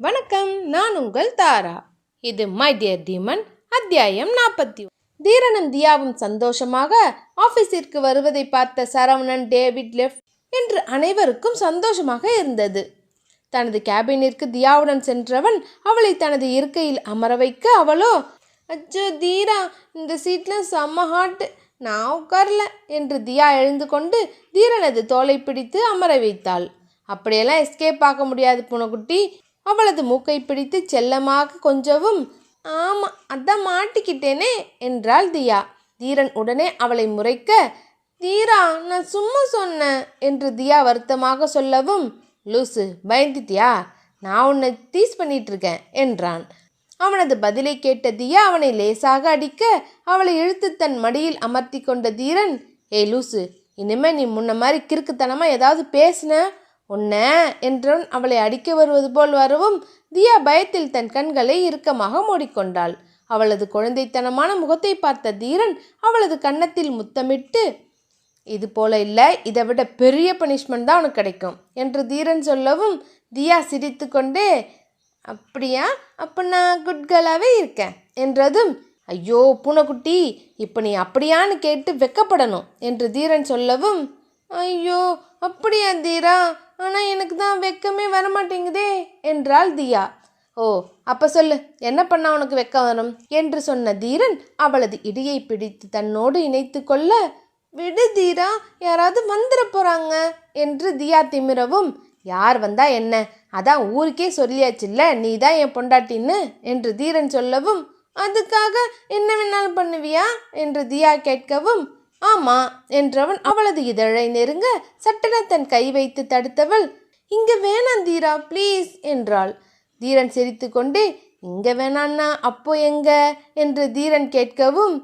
வணக்கம் நான் உங்கள் தாரா. இது மை டியர் தீமன் அத்தியாயம் நாற்பத்தி தீரனும் தியாவும் சந்தோஷமாக ஆபீஸிற்கு வருவதை பார்த்த சரவணன் டேவிட் லெஃப்ட் என்று அனைவருக்கும் சந்தோஷமாக இருந்தது. தனது கேபினிற்கு தியாவுடன் சென்றவன் அவளை தனது இருக்கையில் அமர வைக்க அவளோ அச்சோ தீரா இந்த சீட்டில் செம்ம ஹாட்டு நான் உட்காரல என்று தியா எழுந்து கொண்டு தீரனது தோலை பிடித்து அமர வைத்தாள். அப்படியெல்லாம் எஸ்கேப் ஆக முடியாது பூனைக்குட்டி. அவளது மூக்கை பிடித்து செல்லமாக கொஞ்சவும் ஆமாம் அதான் மாட்டிக்கிட்டேனே என்றாள் தியா. தீரன் உடனே அவளை முறைக்க தீரா நான் சும்மா சொன்னேன் என்று தியா வருத்தமாக சொல்லவும் லூசு பயந்துட்டியா? நான் உன்னை டீஸ் பண்ணிட்டு இருக்கேன் என்றான். அவனது பதிலை கேட்ட தியா அவனை லேசாக அடிக்க அவளை இழுத்து தன் மடியில் அமர்த்தி கொண்ட தீரன் ஏய் லூசு இனிமே நீ முன்ன மாதிரி கிறுக்குத்தனமாக ஏதாவது பேசின? உன்ன என்றவன் அவளை அடிக்க வருவது போல் வரவும் தியா பயத்தில் தன் கண்களை இறுக்கமாக மூடிக்கொண்டாள். அவளது குழந்தைத்தனமான முகத்தை பார்த்த தீரன் அவளது கன்னத்தில் முத்தமிட்டு இது போல இல்லை இதை விட பெரிய பனிஷ்மெண்ட் தான் உனக்கு கிடைக்கும் என்று தீரன் சொல்லவும் தியா சிரித்துக்கொண்டே அப்படியா? அப்போ நான் குட் கேர்ளாகவே இருக்கேன் என்றதும் ஐயோ பூனைக்குட்டி இப்போ நீ அப்படியான்னு கேட்டு வெக்கப்படணும் என்று தீரன் சொல்லவும் ஐயோ அப்படியா தீரா? ஆனால் எனக்கு தான் வெக்கமே வரமாட்டேங்குதே என்றாள் தியா. ஓ அப்போ சொல்லு என்ன பண்ணா உனக்கு வெக்க வரும் என்று சொன்ன தீரன் அவளது இடையை பிடித்து தன்னோடு இணைத்து கொள்ள விடு தீரா யாராவது வந்துட போகிறாங்க என்று தியா திமிரவும் யார் வந்தா என்ன? அதான் ஊருக்கே சொல்லியாச்சுல்ல நீ தான் என் பொண்டாட்டின்னு என்று தீரன் சொல்லவும் அதுக்காக என்ன வேணாலும் பண்ணுவியா? என்று தியா கேட்கவும் ஆமா என்றவன் அவளது இதழை நெருங்க சட்டென தன் கை வைத்து தடுத்தவள் இங்க வேணாம் தீரா ப்ளீஸ் என்றாள். தீரன் சிரித்துக்கொண்டே இங்க வேணான்னா அப்போ எங்க? என்று தீரன் கேட்கவும்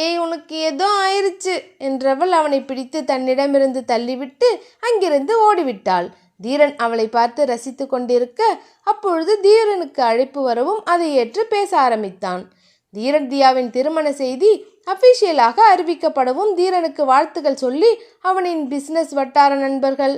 ஏய் உனக்கு ஏதோ ஆயிடுச்சு என்றவள் அவனை பிடித்து தன்னிடமிருந்து தள்ளிவிட்டு அங்கிருந்து ஓடிவிட்டாள். தீரன் அவளை பார்த்து ரசித்து கொண்டிருக்க அப்பொழுது தீரனுக்கு அழைப்பு வரவும் அதை ஏற்று பேச ஆரம்பித்தான். தீரன் தியாவின் திருமண செய்தி அபிஷியலாக அறிவிக்கப்படவும் தீரனுக்கு வாழ்த்துக்கள் சொல்லி அவனின் பிசினஸ் வட்டார நண்பர்கள்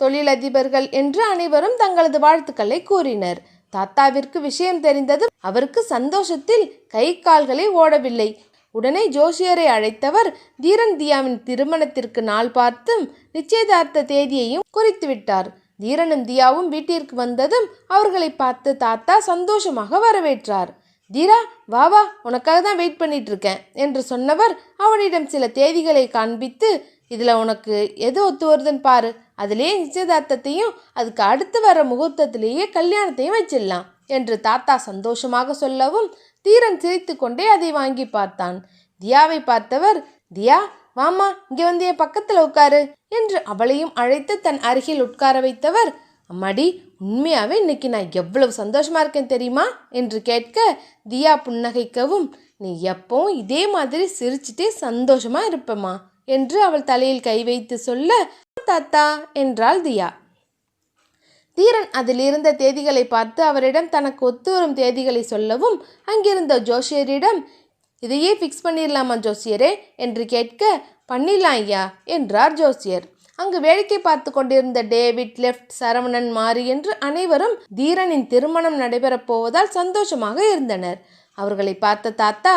தொழிலதிபர்கள் என்று அனைவரும் தங்களது வாழ்த்துக்களை கூறினர். தாத்தாவிற்கு விஷயம் தெரிந்ததும் அவருக்கு சந்தோஷத்தில் கை கால்களை ஓடவில்லை. உடனே ஜோஷியரை அழைத்தவர் தீரன் தியாவின் திருமணத்திற்கு நாள் பார்த்தும் நிச்சயதார்த்த தேதியையும் குறித்து விட்டார் தீரனும் தியாவும் வீட்டிற்கு வந்ததும் அவர்களை பார்த்து தாத்தா சந்தோஷமாக வரவேற்றார். தீரா வா வா உனக்காக தான் வெயிட் பண்ணிட்டு இருக்கேன் என்று சொன்னவர் அவனிடம் சில தேதிகளை காண்பித்து இதில் உனக்கு எது ஒத்து வருதுன்னு பாரு. அதிலேயே நிச்சயதார்த்தத்தையும் அதுக்கு அடுத்து வர முகூர்த்தத்திலேயே கல்யாணத்தையும் வச்சிடலாம் என்று தாத்தா சந்தோஷமாக சொல்லவும் தீரன் சிரித்து கொண்டே அதை வாங்கி பார்த்தான். தியாவை பார்த்தவர் தியா வாமா இங்கே வந்து என் பக்கத்தில் உட்காரு என்று அவளையும் அழைத்து தன் அருகில் உட்கார வைத்தவர் அம்மாடி உண்மையாகவே இன்னைக்கு நான் எவ்வளவு சந்தோஷமாக இருக்கேன் தெரியுமா? என்று கேட்க தியா புன்னகைக்கவும் நீ எப்பவும் இதே மாதிரி சிரிச்சிட்டே சந்தோஷமாக இருப்பமா என்று அவள் தலையில் கை வைத்து சொல்ல தாத்தா என்றாள் தியா. தீரன் அதில் இருந்த தேதிகளை பார்த்து அவரிடம் தனக்கு ஒத்து வரும் தேதிகளை சொல்லவும் அங்கிருந்த ஜோசியரிடம் இதையே ஃபிக்ஸ் பண்ணிடலாமா ஜோசியரே? என்று கேட்க பண்ணிடலாம் ஐயா என்றார் ஜோசியர். அங்கு வேடிக்கை பார்த்து கொண்டிருந்த டேவிட் லெஃப்ட் சரவணன் மாறி என்று அனைவரும் தீரனின் திருமணம் நடைபெறப் போவதால் சந்தோஷமாக இருந்தனர். அவர்களை பார்த்த தாத்தா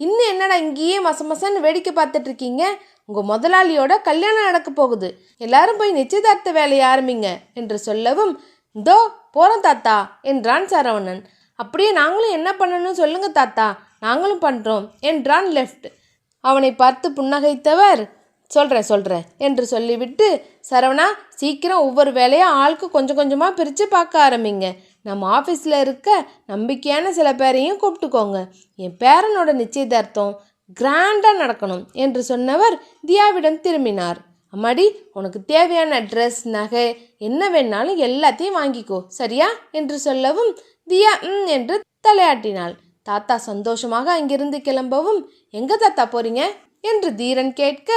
இன்னும் என்னடா இங்கேயே மசமசன்னு வேடிக்கை பார்த்துட்டு இருக்கீங்க? உங்கள் முதலாளியோட கல்யாணம் நடக்க போகுது. எல்லாரும் போய் நிச்சயதார்த்த வேலையை ஆரம்பிங்க என்று சொல்லவும் இதோ போகிறோம் தாத்தா என்றான் சரவணன். அப்படியே நாங்களும் என்ன பண்ணணும் சொல்லுங்க தாத்தா நாங்களும் பண்ணுறோம் என்றான் லெஃப்ட். அவனை பார்த்து புன்னகைத்தவர் சொல்கிறேன் சொல்கிறேன் என்று சொல்லிவிட்டு சரவணா சீக்கிரம் ஒவ்வொரு வேலையாக ஆளுக்கு கொஞ்சம் கொஞ்சமாக பிரித்து பார்க்க ஆரம்பிங்க. நம்ம ஆஃபீஸில் இருக்க நம்பிக்கையான சில பேரையும் கூப்பிட்டுக்கோங்க. என் பேரனோட நிச்சயதார்த்தம் கிராண்டாக நடக்கணும் என்று சொன்னவர் தியாவிடம் திரும்பினார். அம்மாடி உனக்கு தேவையான ட்ரெஸ் நகை என்ன வேணாலும் எல்லாத்தையும் வாங்கிக்கோ சரியா? என்று சொல்லவும் தியா ம் என்று தலையாட்டினாள். தாத்தா சந்தோஷமாக அங்கிருந்து கிளம்பவும் எங்கே தாத்தா போறீங்க? என்று தீரன் கேட்க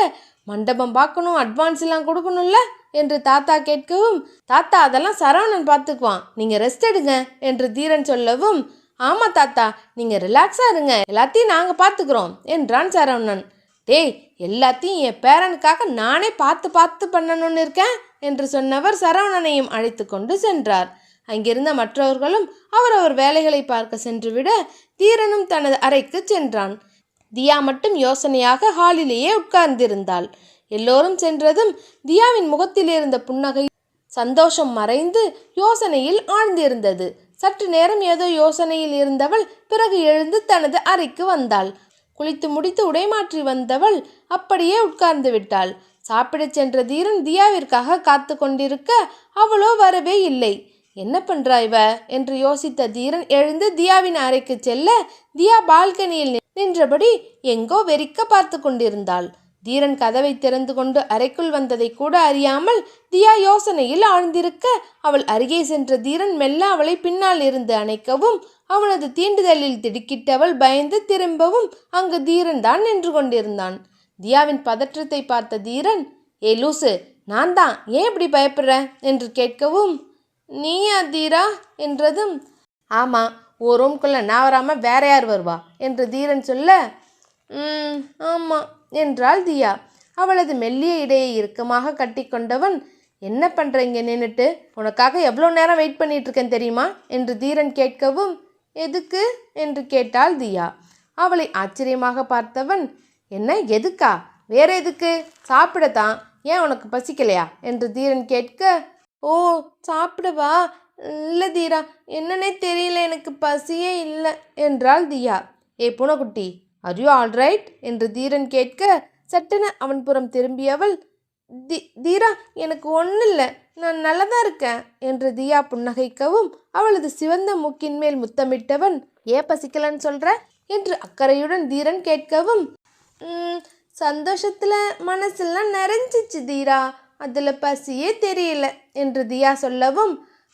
மண்டபம் பார்க்கணும் அட்வான்ஸ் எல்லாம் கொடுக்கணும்ல? என்று தாத்தா கேட்கவும் தாத்தா அதெல்லாம் சரவணன் பார்த்துக்குவான். நீங்கள் ரெஸ்ட் எடுங்க என்று தீரன் சொல்லவும் ஆமாம் தாத்தா நீங்கள் ரிலாக்ஸாக இருங்க. எல்லாத்தையும் நாங்கள் பார்த்துக்குறோம் என்றான் சரவணன். டேய் எல்லாத்தையும் என் பேரனுக்காக நானே பார்த்து பார்த்து பண்ணணும்னு இருக்கேன் என்று சொன்னவர் சரவணனையும் அழைத்து கொண்டு சென்றார். அங்கிருந்த மற்றவர்களும் அவரவர் வேலைகளை பார்க்க சென்றுவிட தீரனும் தனது அறைக்கு சென்றான். தியா மட்டும் யோசனையாக ஹாலிலேயே உட்கார்ந்திருந்தாள். எல்லோரும் சென்றதும் தியாவின் முகத்தில் இருந்த புன்னகை சந்தோஷம் மறைந்து யோசனையில் ஆழ்ந்திருந்தது. சற்று நேரம் ஏதோ யோசனையில் இருந்தவள் பிறகு எழுந்து தனது அறைக்கு வந்தாள். குளித்து முடித்து உடைமாற்றி வந்தவள் அப்படியே உட்கார்ந்து விட்டாள். சாப்பிடச் சென்ற தீரன் தியாவிற்காக காத்து கொண்டிருக்க அவளோ வரவே இல்லை. என்ன பண்றா இவ? என்று யோசித்த தீரன் எழுந்து தியாவின் அறைக்கு செல்ல தியா பால்கனியில் நின்றபடி எங்கோ வெறிக்க பார்த்து கொண்டிருந்தாள். தீரன் கதவை திறந்து கொண்டு அறைக்குள் வந்ததை கூட அறியாமல் தியா யோசனையில் ஆழ்ந்திருக்க அவள் அருகே சென்ற தீரன் மெல்ல அவளை பின்னால் இருந்து அணைக்கவும் அவனது தீண்டுதலில் திடுக்கிட்டவள் பயந்து திரும்பவும் அங்கு தீரன் தான் நின்று கொண்டிருந்தான். தியாவின் பதற்றத்தை பார்த்த தீரன் ஏ லூசு நான் தான் ஏன் இப்படி பயப்படுற? என்று கேட்கவும் நீயா தீரா? என்றதும் ஆமாம் ஒரு ரூம்குள்ளே நான் வராமல் வேற யார் வருவா? என்று தீரன் சொல்ல ஆமாம் என்றாள் தியா. அவளது மெல்லிய இடையை இறுக்கமாக கட்டிக்கொண்டவன் என்ன பண்ணுறீங்க நின்றுட்டு உனக்காக எவ்வளோ நேரம் வெயிட் பண்ணிகிட்ருக்கேன் தெரியுமா? என்று தீரன் கேட்கவும் எதுக்கு? என்று கேட்டாள் தியா. அவளை ஆச்சரியமாக பார்த்தவன் என்ன எதுக்கா? வேற எதுக்கு? சாப்பிடத்தான். ஏன் உனக்கு பசிக்கலையா? என்று தீரன் கேட்க ஓ சாப்பிடவா? இல்லை தீரா என்னன்னே தெரியல எனக்கு பசியே இல்லை என்றாள் தியா. ஏ பூனக்குட்டி ஆர் யூ ஆல்ரைட் என்று தீரன் கேட்க சட்டென அவன் புறம் திரும்பியவள் தி தீரா எனக்கு ஒன்றும் இல்லை நான் நல்லதா இருக்கேன் என்று தியா புன்னகைக்கவும் அவளது சிவந்த மூக்கின் மேல் முத்தமிட்டவன் ஏன் பசிக்கலன்னு சொல்கிற என்று அக்கறையுடன் தீரன் கேட்கவும் சந்தோஷத்தில் மனசெல்லாம் நிறைஞ்சிச்சு தீரா அதில் பசியே தெரியல என்று தியா சொல்லவும்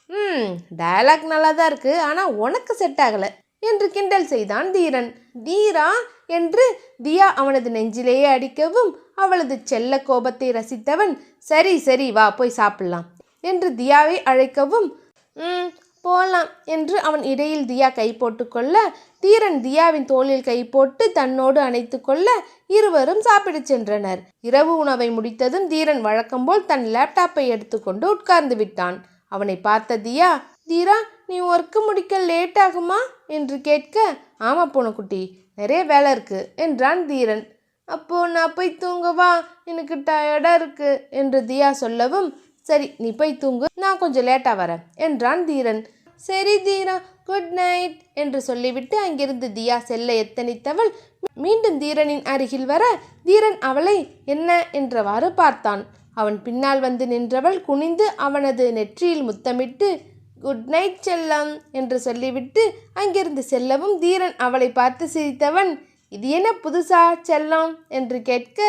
ம் டயலாக் நல்லா தான் இருக்கு ஆனால் உனக்கு செட் ஆகலை என்று கிண்டல் செய்தான் தீரன். தீரா என்று தியா அவனது நெஞ்சிலேயே அடிக்கவும் அவளது செல்ல கோபத்தை ரசித்தவன் சரி சரி வா போய் சாப்பிடலாம் என்று தியாவை அழைக்கவும் ம் போலாம் என்று அவன் இடையில் தியா கை போட்டுக்கொள்ள தீரன் தியாவின் தோளில் கை போட்டு தன்னோடு அணைத்து கொள்ள இருவரும் சாப்பிடச் சென்றனர். இரவு உணவை முடித்ததும் தீரன் வழக்கம்போல் தன் லேப்டாப்பை எடுத்துக்கொண்டு உட்கார்ந்து விட்டான். அவனை பார்த்த தியா தீரா நீ ஒர்க்கு முடிக்க லேட் ஆகுமா? என்று கேட்க ஆமாம் பூனைக்குட்டி நிறைய வேலை இருக்கு என்றான் தீரன். அப்போ நான் போய் தூங்கவா எனக்கு டயர்டாக இருக்கு என்று தியா சொல்லவும் சரி நீ போய் தூங்கு நான் கொஞ்சம் லேட்டாக வரேன் என்றான் தீரன். சரி தீரா குட் நைட் என்று சொல்லிவிட்டு அங்கிருந்து தியா செல்ல எத்தனித்தவள் மீண்டும் தீரனின் அருகில் வர தீரன் அவளை என்ன? என்றவாறு பார்த்தான். அவன் பின்னால் வந்து நின்றவள் குனிந்து அவனது நெற்றியில் முத்தமிட்டு குட் நைட் செல்லம் என்று சொல்லிவிட்டு அங்கிருந்து செல்லவும் தீரன் அவளை பார்த்து சிரித்தவன் இது என்ன புதுசா செல்லம் என்று கேட்க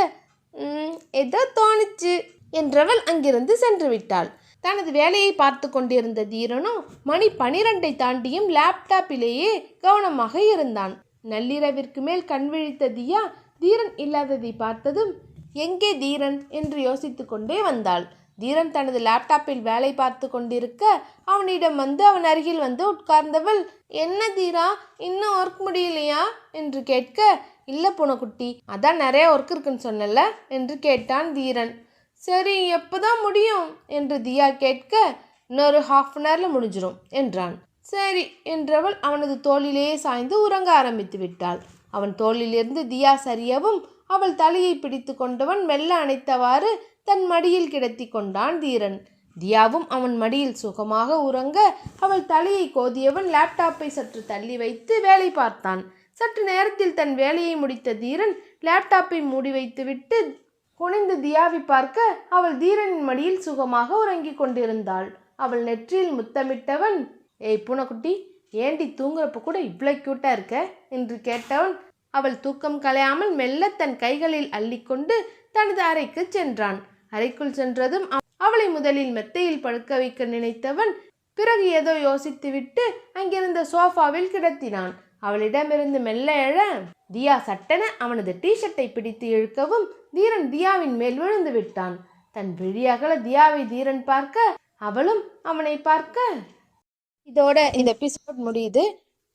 ஏதோ தோணுச்சு என்றவள் அங்கிருந்து சென்று விட்டாள். தனது வேலையை பார்த்து கொண்டிருந்த தீரனோ மணி பனிரெண்டை தாண்டியும் லேப்டாப்பிலேயே கவனமாக இருந்தான். நள்ளிரவிற்கு மேல் கண் விழித்த தியா தீரன் இல்லாததை பார்த்ததும் எங்கே தீரன் என்று யோசித்து கொண்டே வந்தாள். தீரன் தனது லேப்டாப்பில் வேலை பார்த்து கொண்டிருக்க அவனிடம் வந்து அவன் அருகில் வந்து உட்கார்ந்தவள் என்ன தீரா இன்னும் ஒர்க் முடியலையா? என்று கேட்க இல்லை புனக்குட்டி அதான் நிறைய ஒர்க் இருக்குன்னு சொன்னல என்று கேட்டான் தீரன். சரி எப்போதான் முடியும்? என்று தியா கேட்க இன்னொரு ஹாஃப் அன் ஹவரில் முடிஞ்சிடும் என்றான். சரி என்றவள் அவனது தோளிலேயே சாய்ந்து உறங்க ஆரம்பித்து விட்டாள். அவன் தோளிலிருந்து தியா சரியவும் அவள் தலையை பிடித்து கொண்டவன் மெல்ல அணைத்தவாறு தன் மடியில் கிடத்தி கொண்டான் தீரன். தியாவும் அவன் மடியில் சுகமாக உறங்க அவள் தலையை கோதியவன் லேப்டாப்பை சற்று தள்ளி வைத்து வேலை பார்த்தான். சற்று நேரத்தில் தன் வேலையை முடித்த தீரன் லேப்டாப்பை மூடி வைத்துவிட்டு குனிந்து தியாவை பார்க்க அவள் தீரனின் மடியில் சுகமாக உறங்கிக் கொண்டிருந்தாள். அவள் நெற்றியில் முத்தமிட்டவன் ஏய் பூனைக்குட்டி ஏண்டி தூங்குறப்ப கூட இவ்வளோ க்யூட்டாக இருக்க? என்று கேட்டவன் அவள் தூக்கம் கலையாமல் மெல்ல தன் கைகளில் அள்ளிக்கொண்டு தனது அறைக்கு சென்றான். அறைக்குள் சென்றதும் அவளை முதலில் மெத்தையில் படுக்க வைக்க நினைத்தவன் பிறகு ஏதோ யோசித்துவிட்டு அங்கிருந்த சோஃபாவில் கிடத்தினான். அவளிடமிருந்து மெல்ல எழ தியா சட்டென அவனது டீஷர்ட்டை பிடித்து இழுக்கவும் தீரன் தியாவின் மேல் விழுந்து விட்டான். தன் விழியகல தியாவை தீரன் பார்க்க அவளும் அவனை பார்க்க. இதோட இந்த எபிசோட் முடியுது.